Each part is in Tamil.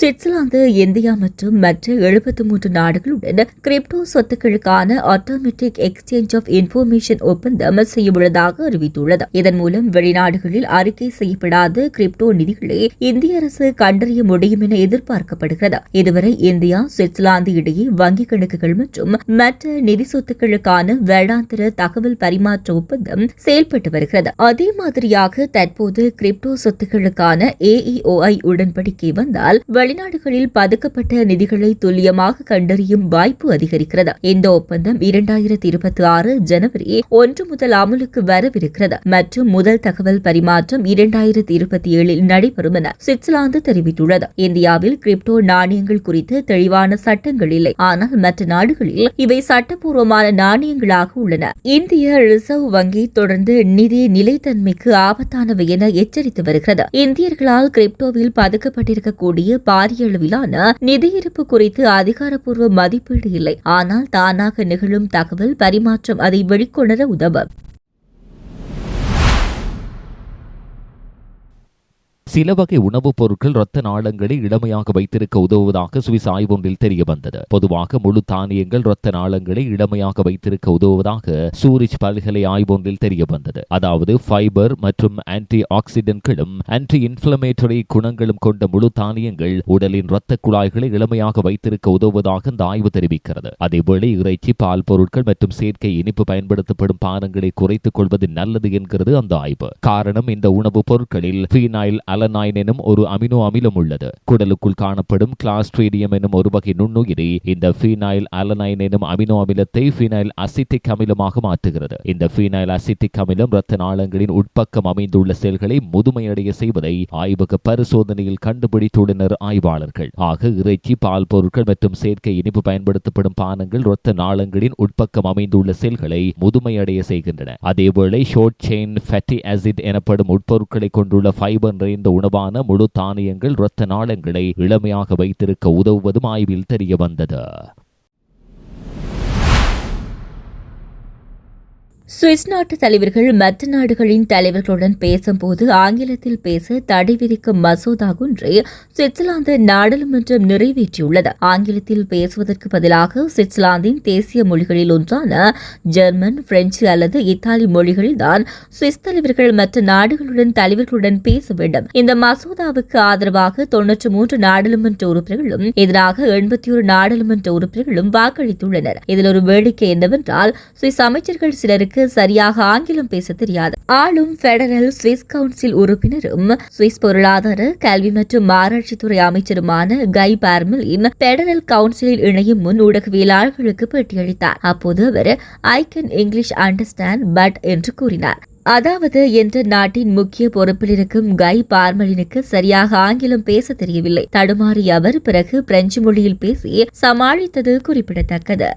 சுவிட்சர்லாந்து இந்தியா மற்றும் மற்ற எழுபத்தி மூன்று நாடுகளுடன் கிரிப்டோ சொத்துக்களுக்கான ஆட்டோமேட்டிக் எக்ஸ்சேஞ்ச் ஆஃப் இன்ஃபர்மேஷன் ஒப்பந்தம் செய்யவுள்ளதாக அறிவித்துள்ளது. இதன் மூலம் வெளிநாடுகளில் அறிக்கை செய்யப்படாத கிரிப்டோ நிதிகளை இந்திய அரசு கண்டறிய முடியும் என எதிர்பார்க்கப்படுகிறது. இதுவரை இந்தியா சுவிட்சர்லாந்து இடையே வங்கிக் கணக்குகள் மற்றும் மற்ற நிதி சொத்துக்களுக்கான வேளாந்தர தகவல் பரிமாற்ற ஒப்பந்தம் செயல்பட்டு வருகிறது. அதே மாதிரியாக தற்போது கிரிப்டோ சொத்துக்களுக்கான ஏஇஓஐ உடன்படிக்கை வந்தால் வெளிநாடுகளில் பதுக்கப்பட்ட நிதிகளை துல்லியமாக கண்டறியும் வாய்ப்பு அதிகரிக்கிறது. இந்த ஒப்பந்தம் இரண்டாயிரத்தி இருபத்தி ஆறு ஜனவரி ஒன்று முதல் அமலுக்கு வரவிருக்கிறது. மற்றும் முதல் தகவல் பரிமாற்றம் இரண்டாயிரத்தி இருபத்தி ஏழில் நடைபெறும் என சுவிட்சர்லாந்து தெரிவித்துள்ளது. இந்தியாவில் கிரிப்டோ நாணயங்கள் குறித்து தெளிவான சட்டங்கள் இல்லை. ஆனால் மற்ற நாடுகளில் இவை சட்டப்பூர்வமான நாணயங்களாக உள்ளன. இந்திய ரிசர்வ் வங்கி தொடர்ந்து நிதி நிலைத்தன்மைக்கு ஆபத்தானவை என எச்சரித்து வருகிறது. இந்தியர்களால் கிரிப்டோவில் பதுக்கப்பட்டிருக்கக்கூடிய பாரிய அளவிலான நிதி இருப்பு குறித்து அதிகாரப்பூர்வ மதிப்பீடு இல்லை. ஆனால் தானாக நிகழும் தகவல் பரிமாற்றம் அதை வெளிக்கொணர உதவும். சில வகை உணவுப் பொருட்கள் இரத்த நாளங்களை இளமையாக வைத்திருக்க உதவுவதாக சுவிஸ் ஆய்வொன்றில் தெரிய வந்தது பொதுவாக முழு தானியங்கள் இரத்த நாளங்களை இளமையாக வைத்திருக்க உதவுவதாக சூரிச் பல்கலை ஆய்வொன்றில் தெரிய வந்தது அதாவது ஃபைபர் மற்றும் ஆன்டி ஆக்சிடென்ட்களும் ஆன்டி இன்ஃபிளமேட்டரி குணங்களும் கொண்ட முழு தானியங்கள் உடலின் இரத்த குழாய்களை இளமையாக வைத்திருக்க உதவுவதாக இந்த ஆய்வு தெரிவிக்கிறது. அதேவேளை இறைச்சி பால் பொருட்கள் மற்றும் செயற்கை இனிப்பு பயன்படுத்தப்படும் பானங்களை குறைத்துக் கொள்வது நல்லது என்கிறது அந்த ஆய்வு. காரணம் இந்த உணவுப் பொருட்களில் ஃபீனைல் அலனாயின் எனும் ஒரு அமினோ அமிலம் உள்ளது. குடலுக்குள் காணப்படும் கிளாஸ்ட்ரீடியம் எனும் ஒரு வகை நுண்ணுயிரி இந்த ஃபீனைல் அலனைன் எனும் அமினோ அமிலத்தை ஃபீனைல் அசிட்டிக் அமிலமாக மாற்றுகிறது. இந்த ஃபீனைல் அசிட்டிக் அமிலம் இரத்த நாளங்களின் உட்பக்கம் அமைந்துள்ள செல்களை முதுமையடைய செய்வதை ஆய்வக பரிசோதனையில் கண்டுபிடித்துள்ளனர் ஆய்வாளர்கள். ஆக இறைச்சி பால் பொருட்கள் மற்றும் செயற்கை இனிப்பு பயன்படுத்தப்படும் பானங்கள் இரத்த நாளங்களின் உட்பக்கம் அமைந்துள்ள செல்களை முதுமையடைய செய்கின்றன. அதேவேளை ஷோர்ட் செயின் ஃபேட்டி ஆசிட் எனப்படும் உட்பொருட்களை கொண்டுள்ள ஃபைபர் நிறைந்த உணவான முழு தானியங்கள் இரத்த நாளங்களை இளமையாக வைத்திருக்க உதவுவதும் ஆய்வில் தெரிய வந்தது. சுவிஸ் நாட்டு தலைவர்கள் மற்ற நாடுகளின் தலைவர்களுடன் பேசும்போது ஆங்கிலத்தில் பேச தடை விதிக்கும் மசோதா ஒன்றை சுவிட்சர்லாந்து நாடாளுமன்றம் நிறைவேற்றியுள்ளது. ஆங்கிலத்தில் பேசுவதற்கு பதிலாக சுவிட்சர்லாந்தின் தேசிய மொழிகளில் ஒன்றான ஜெர்மன் பிரெஞ்சு அல்லது இத்தாலி மொழிகளில்தான் சுவிஸ் தலைவர்கள் மற்ற நாடுகளுடன் தலைவர்களுடன் பேச வேண்டும். இந்த மசோதாவுக்கு ஆதரவாக தொன்னூற்று மூன்று நாடாளுமன்ற உறுப்பினர்களும் எதிராக எண்பத்தி ஒரு நாடாளுமன்ற உறுப்பினர்களும் வாக்களித்துள்ளனர். இதில் ஒரு வேடிக்கை என்னவென்றால் சுவிஸ் அமைச்சர்கள் சிலருக்கு சரியாக ஆங்கிலம் பேச தெரியாது. ஆளும் பெடரல் சுவிஸ் கவுன்சில் உறுப்பினரும் சுவிஸ் பொருளாதார கல்வி மற்றும் ஆராய்ச்சித்துறை அமைச்சருமான கை பார்மலின் பெடரல் கவுன்சிலில் இணையும் முன் ஊடகவியலாளர்களுக்கு பேட்டியளித்தார். அப்போது அவர் I can English understand but என்று கூறினார். அதாவது என்ற நாட்டின் முக்கிய பொறுப்பில் இருக்கும் கை பார்மலினுக்கு சரியாக ஆங்கிலம் பேச தெரியவில்லை. தடுமாறிய அவர் பிறகு பிரெஞ்சு மொழியில் பேசி சமாளித்தது குறிப்பிடத்தக்கது.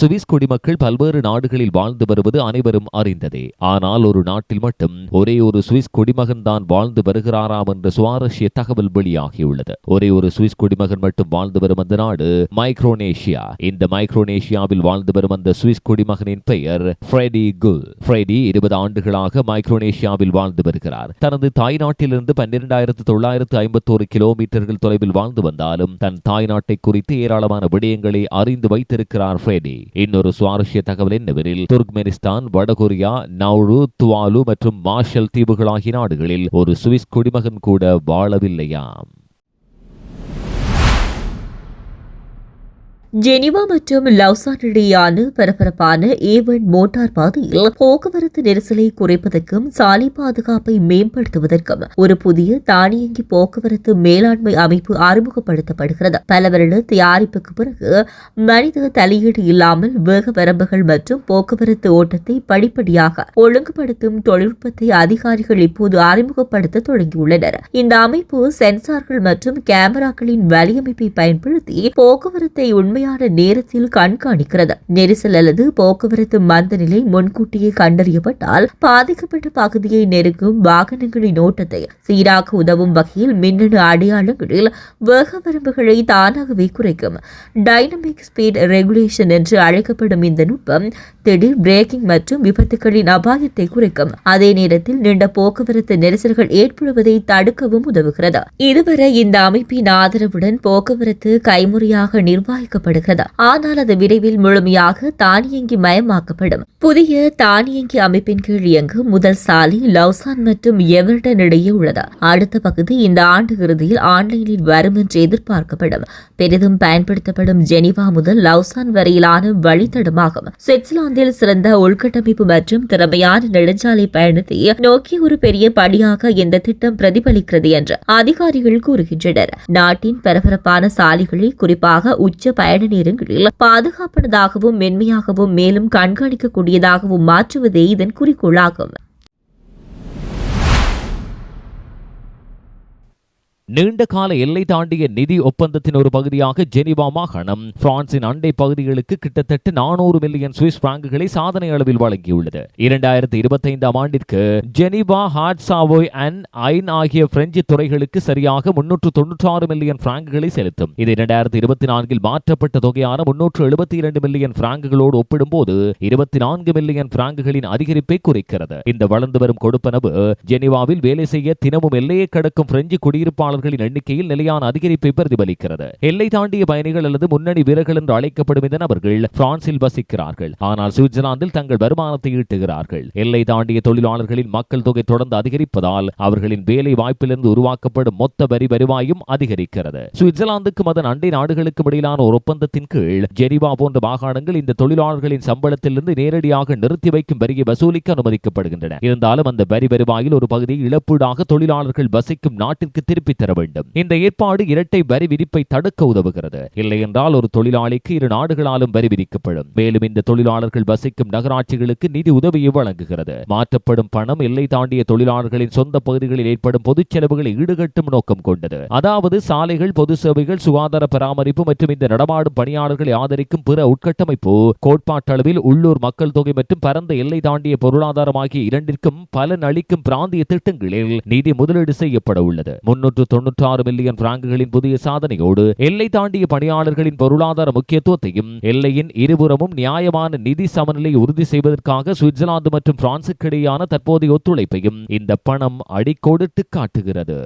சுவிஸ் குடிமக்கள் பல்வேறு நாடுகளில் வாழ்ந்து வருவது அனைவரும் அறிந்ததே. ஆனால் ஒரு நாட்டில் மட்டும் ஒரே ஒரு சுவிஸ் குடிமகன் தான் வாழ்ந்து வருகிறாராம் என்ற சுவாரஸ்ய தகவல் வெளியாகியுள்ளது. ஒரே ஒரு சுவிஸ் குடிமகன் மட்டும் வாழ்ந்து வரும் அந்த நாடு மைக்ரோனேஷியா. இந்த மைக்ரோனேஷியாவில் வாழ்ந்து வரும் அந்த சுவிஸ் குடிமகனின் பெயர் ஃப்ரெடி குல். ஃப்ரெடி இருபது ஆண்டுகளாக மைக்ரோனேஷியாவில் வாழ்ந்து வருகிறார். தனது தாய்நாட்டிலிருந்து பன்னிரண்டாயிரத்து தொள்ளாயிரத்து ஐம்பத்தோரு கிலோமீட்டர்கள் தொலைவில் வாழ்ந்து வந்தாலும் தன் தாய்நாட்டை குறித்து ஏராளமான விடயங்களை அறிந்து வைத்திருக்கிறார் ஃப்ரெடி. இன்னொரு சுவாரஸ்ய தகவல் என்னவெனில் துர்க்மெனிஸ்தான் வடகொரியா நௌரு துவாலு மற்றும் மார்ஷல் தீவுகள் ஆகிய நாடுகளில் ஒரு சுவிஸ் குடிமகன் கூட வாழவில்லையாம். ஜெனிவா மற்றும் லவ்சான் இடையேயான பரபரப்பான ஏவன் மோட்டார் பாதையில் போக்குவரத்து நெரிசலை குறைப்பதற்கும் சாலை பாதுகாப்பை மேம்படுத்துவதற்கும் ஒரு புதிய தானியங்கி போக்குவரத்து மேலாண்மை அமைப்பு அறிமுகப்படுத்தப்படுகிறது. பல வருட தயாரிப்புக்கு பிறகு மனித தலையீடு இல்லாமல் வேக வரம்புகள் மற்றும் போக்குவரத்து ஓட்டத்தை படிப்படியாக ஒழுங்குபடுத்தும் தொழில்நுட்பத்தை அதிகாரிகள் இப்போது அறிமுகப்படுத்த தொடங்கியுள்ளனர். இந்த அமைப்பு சென்சார்கள் மற்றும் கேமராக்களின் வலியமைப்பை பயன்படுத்தி போக்குவரத்தை உண்மை தேவையான நேரத்தில் கண்காணிக்கிறது. நெரிசல் அல்லது போக்குவரத்து மந்தநிலை முன்கூட்டியே கண்டறியப்பட்டால் பாதிக்கப்பட்ட பகுதியை நெருங்கும் வாகனங்களின் ஓட்டத்தை சீராக உதவும் வகையில் மின்னணு அடையாளங்களில் வேக வரம்புகளை தானாகவே குறைக்கும். டைனமிக் ஸ்பீட் ரெகுலேஷன் என்று அழைக்கப்படும் இந்த நுட்பம் திடீர் பிரேக்கிங் மற்றும் விபத்துகளின் அபாயத்தை குறைக்கும். அதே நேரத்தில் நீண்ட போக்குவரத்து நெரிசல்கள் ஏற்படுவதை தடுக்கவும் உதவுகிறது. இதுவரை இந்த அமைப்பின் ஆதரவுடன் போக்குவரத்து கைமுறையாக நிர்வகிக்கப்படுகிறது ஆனால் அது விரைவில் முழுமையாக தானியங்கி மயமாக்கப்படும். புதிய தானியங்கி அமைப்பின் கீழ் இயங்கும் முதல் சாலை லவ்சான் மற்றும் எவர்டன் இடையே உள்ளது. அடுத்த பகுதி இந்த ஆண்டு இறுதியில் ஆன்லைனில் வரும் என்று எதிர்பார்க்கப்படும். பெரிதும் பயன்படுத்தப்படும் ஜெனிவா முதல் லவ்சான் வரையிலான வழித்தடமாகும். சுவிட்சர்லாந்தில் சிறந்த உள்கட்டமைப்பு மற்றும் திறமையான நெடுஞ்சாலை பயணத்தை நோக்கி ஒரு பெரிய படியாக இந்த திட்டம் பிரதிபலிக்கிறது என்று அதிகாரிகள் கூறுகின்றனர். நாட்டின் பரபரப்பான சாலைகளில் குறிப்பாக உச்ச பயண நேரங்களில் பாதுகாப்பானதாகவும் மென்மையாகவும் மேலும் கண்காணிக்கக்கூடியதாகவும் மாற்றுவதே இதன் குறிக்கோளாகும். நீண்ட கால எல்லை தாண்டிய நிதி ஒப்பந்தத்தின் ஒரு பகுதியாக ஜெனிவா மாகாணம் பிரான்சின் அண்டை பகுதிகளுக்கு கிட்டத்தட்ட நானூறு மில்லியன் சுவிஸ் பிராங்குகளை சாதனை அளவில் வழங்கியுள்ளது. இரண்டாயிரத்தி இருபத்தைந்தாம் ஆண்டிற்கு ஜெனிவா ஹாட்சாவோய் அண்ட் ஐன் ஆகிய பிரெஞ்சு துறைகளுக்கு சரியாக முன்னூற்று தொன்னூற்றாறு மில்லியன் பிராங்குகளை செலுத்தும். இது இரண்டாயிரத்தி இருபத்தி நான்கில் மாற்றப்பட்ட தொகையான முன்னூற்று எழுபத்தி இரண்டு மில்லியன் பிராங்குகளோடு ஒப்பிடும்போது இருபத்தி நான்கு மில்லியன் பிராங்குகளின் அதிகரிப்பை குறைக்கிறது. இந்த வளர்ந்து வரும் கொடுப்பனவு ஜெனிவாவில் வேலை செய்ய தினமும் எல்லையை கடக்கும் பிரெஞ்சு குடியிருப்பாளர்களின் எண்ணிக்கையில் நிலையான அதிகரிப்பை பிரதிபலிக்கிறது. எல்லை தாண்டிய பயணிகள் அல்லது முன்னணி வீரர்கள் என்று அழைக்கப்படும் இந்த நபர்கள் பிரான்சில் வசிக்கிறார்கள். ஆனால் சுவிட்சர்லாந்தில் தங்கள் வருமானத்தை ஈட்டுகிறார்கள். எல்லை தாண்டிய தொழிலாளர்களின் மக்கள் தொகை தொடர்ந்து அதிகரிப்பதால் அவர்களின் வேலை வாய்ப்பிலிருந்து உருவாக்கப்படும் மொத்த வரி வருவாயும் அதிகரிக்கிறது. சுவிட்சர்லாந்துக்கும் அதன் அண்டை நாடுகளுக்கும் இடையிலான ஒரு ஒப்பந்தத்தின் கீழ் ஜெனிவா போன்ற மாகாணங்கள் இந்த தொழிலாளர்களின் சம்பளத்திலிருந்து நேரடியாக நிறுத்தி வைக்கும் வரியை வசூலிக்க அனுமதிக்கப்படுகின்றன. இருந்தாலும் அந்த வரி வருவாயில் ஒரு பகுதியை இழப்பீடாக தொழிலாளர்கள் வசிக்கும் நாட்டிற்கு திருப்பித் தர வேண்டும். இந்த ஏற்பாடு இரட்டை வரி விதிப்பை தடுக்க உதவுகிறது. இல்லை என்றால் ஒரு தொழிலாளிக்கு இரு நாடுகளாலும் வரி விதிக்கப்படும். மேலும் இந்த தொழிலாளர்கள் வசிக்கும் நகராட்சிகளுக்கு நிதி உதவியை வழங்குகிறது. மாற்றப்படும் பணம் எல்லை தாண்டிய தொழிலாளர்களின் சொந்த பகுதிகளில் ஏற்படும் பொதுச் செலவுகளை ஈடுகட்டும் நோக்கம் கொண்டது. அதாவது சாலைகள் பொது சேவைகள் சுகாதார பராமரிப்பு மற்றும் இந்த நடமாடும் பணியாளர்களை ஆதரிக்கும் பிற உட்கட்டமைப்பு கோட்பாட்டளவில் உள்ளூர் மக்கள் தொகை மற்றும் பரந்த எல்லை தாண்டிய பொருளாதாரம் ஆகிய இரண்டிற்கும் பலன் அளிக்கும் பிராந்திய திட்டங்களில் நிதி முதலீடு செய்யப்பட உள்ளது. முன்னூற்று தொன்னூற்றாறு மில்லியன் பிராங்குகளின் புதிய சாதனையோடு எல்லை தாண்டிய பணியாளர்களின் பொருளாதார முக்கியத்துவத்தையும் எல்லையின் இருபுறமும் நியாயமான நிதி சமநிலையை உறுதி செய்வதற்காக சுவிட்சர்லாந்து மற்றும் பிரான்சுக்கிடையேயா தற்போதைய ஒத்துழைப்பையும் இந்த பணம் அடிக்கோடிட்டு காட்டுகிறது.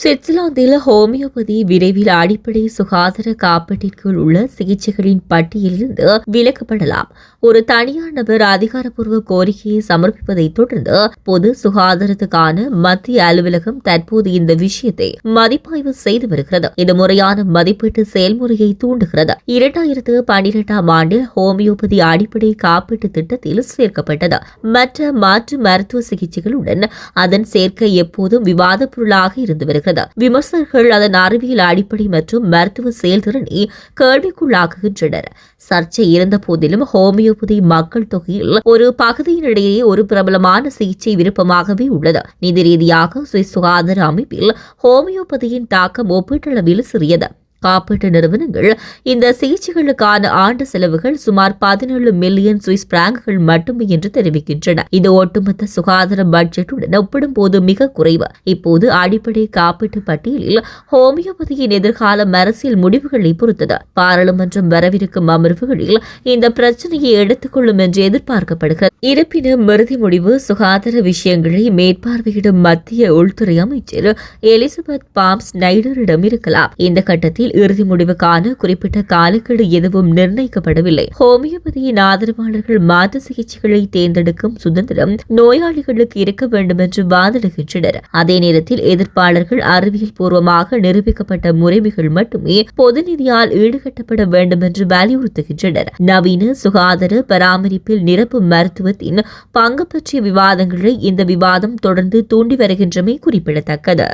சுவிட்சர்லாந்தில் ஹோமியோபதி விரைவில் அடிப்படை சுகாதார காப்பீட்டிற்குள் உள்ள சிகிச்சைகளின் பட்டியலிருந்து விலக்கப்படலாம். ஒரு தனியார் நபர் அதிகாரப்பூர்வ கோரிக்கையை சமர்ப்பிப்பதை தொடர்ந்து பொது சுகாதாரத்துக்கான மத்திய அலுவலகம் தற்போது இந்த விஷயத்தை மதிப்பாய்வு செய்து வருகிறது. இது முறையான மதிப்பீட்டு செயல்முறையை தூண்டுகிறது. இரண்டாயிரத்து பனிரெண்டாம் ஆண்டில் ஹோமியோபதி அடிப்படை காப்பீட்டு திட்டத்தில் சேர்க்கப்பட்டது. மற்ற மாற்று மருத்துவ சிகிச்சைகளுடன் அதன் சேர்க்கை எப்போதும் விவாதப் பொருளாக இருந்து வருகிறது. வருகிறது விமர்சகர்கள் அதன் அறிவியல் அடிப்படை மற்றும் மருத்துவ செயல்திறனை கேள்விக்குள்ளாக்குகின்றனர். சர்ச்சை இருந்த போதிலும் ஹோமியோபதி மக்கள் தொகையில் ஒரு பகுதியினிடையே ஒரு பிரபலமான சிகிச்சை விருப்பமாகவே உள்ளது. நிதி ரீதியாக சுவிஸ் சுகாதார அமைப்பில் ஹோமியோபதியின் தாக்கம் ஒப்பீட்டளவில் சிறியது. காப்பீட்டு நிறுவனங்கள் இந்த சிகிச்சைகளுக்கான ஆண்டு செலவுகள் சுமார் பதினேழு மில்லியன் சுவிஸ் பிராங்குகள் மட்டுமே என்று தெரிவிக்கின்றன. இது ஒட்டுமொத்த சுகாதார பட்ஜெட்டுடன் ஒப்பிடும்போது மிக குறைவு. இப்போது அடிப்படை காப்பீட்டு பட்டியலில் ஹோமியோபதியின் எதிர்கால அரசியல் முடிவுகளை பொறுத்தது. பாராளுமன்றம் வரவிருக்கும் அமர்வுகளில் இந்த பிரச்சனையை எடுத்துக்கொள்ளும் என்று எதிர்பார்க்கப்படுகிறது. இருப்பினும் இறுதி முடிவு சுகாதார விஷயங்களை மேற்பார்வையிடும் மத்திய உள்துறை அமைச்சர் எலிசபெத் பாம்ஸ் நைடரிடம் இருக்கலாம். இந்த கட்டத்தில் இறுதி முடிவு காண குறிப்பிட்ட காலக்கெடு எதுவும் நிர்ணயிக்கப்படவில்லை. ஹோமியோபதியின் ஆதரவாளர்கள் மாற்று சிகிச்சைகளை தேர்ந்தெடுக்கும் சுதந்திரம் நோயாளிகளுக்கு இருக்க வேண்டும் என்று வாதிடுகின்றனர். அதே நேரத்தில் எதிர்ப்பாளர்கள் அறிவியல் பூர்வமாக நிரூபிக்கப்பட்ட முறைமைகள் மட்டுமே பொது நிதியால் ஈடுகட்டப்பட வேண்டும் என்று வலியுறுத்துகின்றனர். நவீன சுகாதார பராமரிப்பில் நிரப்பு மருத்துவத்தின் பங்கு பற்றிய விவாதங்களை இந்த விவாதம் தொடர்ந்து தூண்டி வருகின்றமை குறிப்பிடத்தக்கது.